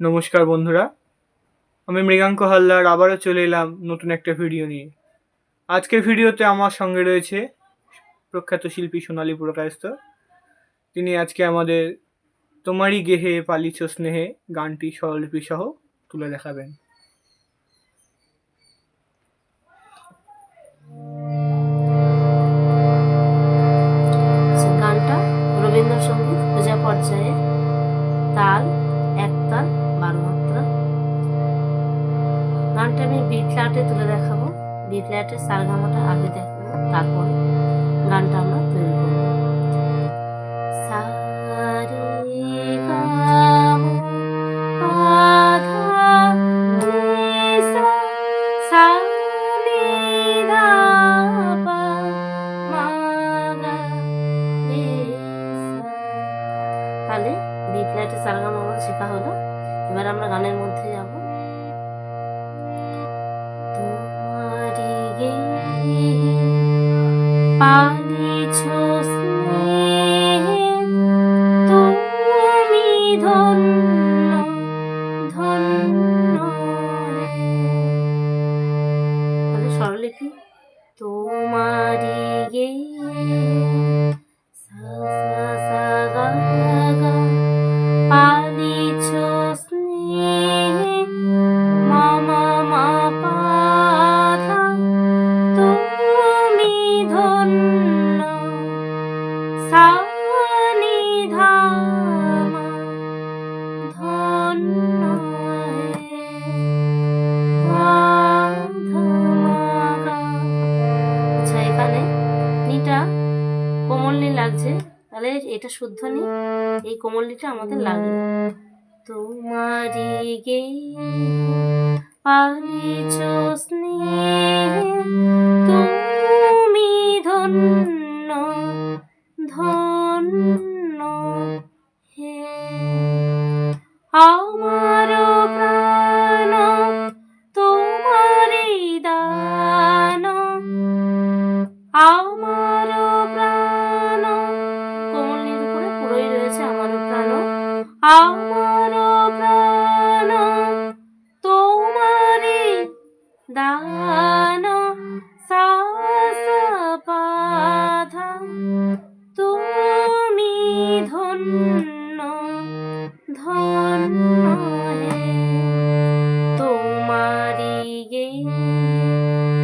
নমস্কার বন্ধুরা, আমি মৃগাঙ্ক হালদার, আবারও চলে এলাম নতুন একটা ভিডিও নিয়ে। আজকের ভিডিওতে আমার সঙ্গে রয়েছে প্রখ্যাত শিল্পী সোনালী পুরকায়স্থ। তিনি আজকে আমাদের তোমারই গেহে পালিছ স্নেহে গানটি স্বরলিপি সহ তুলে দেখাবেন। গানটা রবীন্দ্রসঙ্গীত, পূজা পর্যায়ে তাল লাটে তুলে দেখাবো। বি লাটে সারগামাটা আগে দেখাবো, তারপরে গানটা আমরা তৈরি করব। তাহলে বি ফ্ল্যাটে সারগাম আমার শেখা হলো। এবার আমরা গানের মধ্যে যাব। তোমারি এটা শুদ্ধ নেই এই কোমলটিটা আমাদের লাগে তোমারি গে পালিছ স্নেহে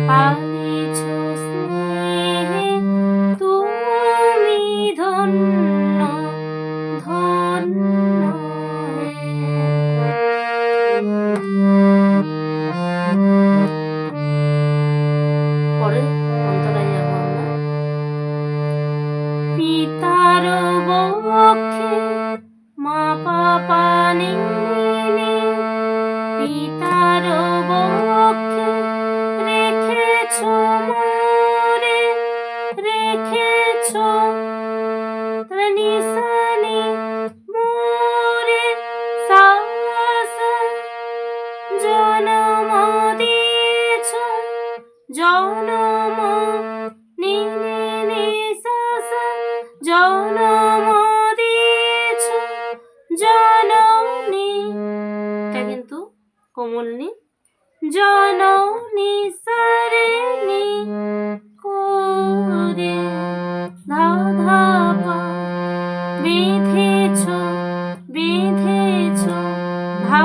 পালিছ জনম দিয়েছ জনম নি নি নি জনম দিয়েছ জননী এটা কিন্তু কোমল নি জননী সারেনি করে ধা ধা পা বেঁধেছ বেঁধেছ ধা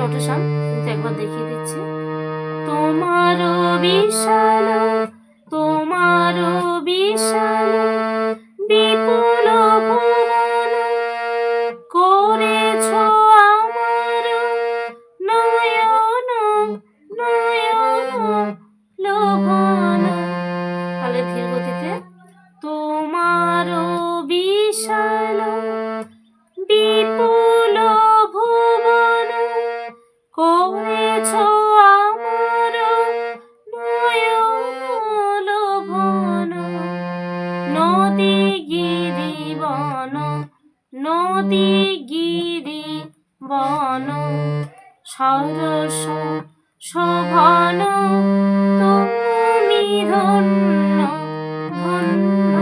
নোটেশন কিন্তু একবার দেখিয়ে দিচ্ছি। তোমারও বিশাল তোমারও বিশাল বন সরস শোভন তুমি ধন্য ধন্য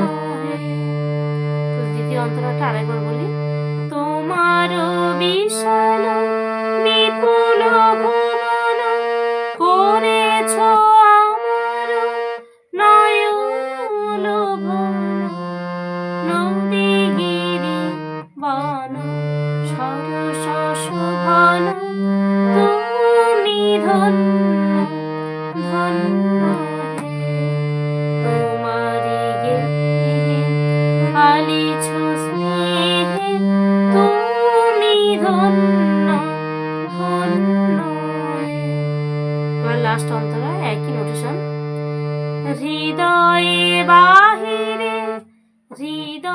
আরেকবার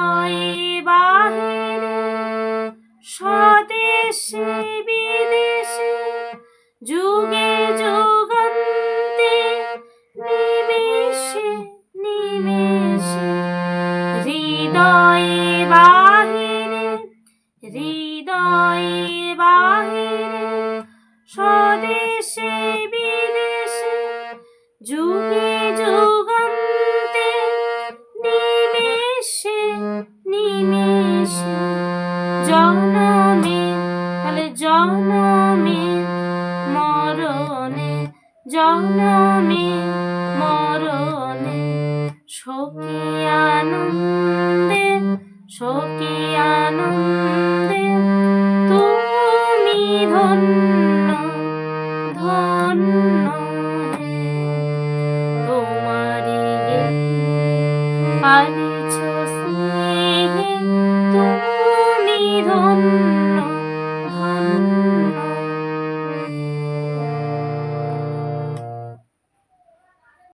হৃদয়ে বাহিরে স্বদেশে বিদেশে যুগে যুগান্তে নিমেষে নিমেষে হৃদয়ে বাহিরে শোকে আনন্দে শোকে আনন্দে তুমি ধন্য ধন্য তোমারি আলি